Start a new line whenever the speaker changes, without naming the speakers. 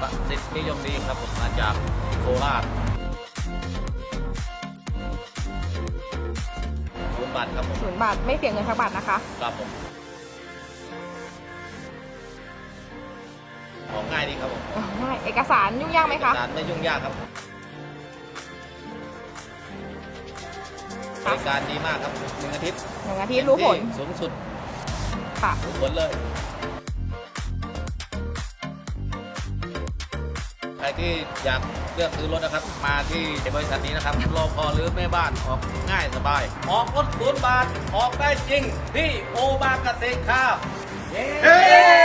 ประสิทธิ์นิยมดีครับผมมาจากโคราชศูนย์บาทครับผม
ศูนย์บาทไม่เสียเงินสักบาทนะคะ
ครับผมของง่ายดีครับผม
อ่าง่ายเอกสารยุ่งยากไหมคะ
การไม่ยุ่งยากครับบริการดีมากครับหนึ่งอาทิตย์
หนึ่งอาทิตย์รู้ผล
สูงสุด
ค่ะ
รู้ผลเลย ใครที่อยากเลือกซื้อรถนะครับ มาที่บริษัทนี้นะครับรอพอหรือแม่บ้านออกง่ายสบาย ออกรถศูนย์บาท ออกได้จริงที่โอบาเกษตรคาเย้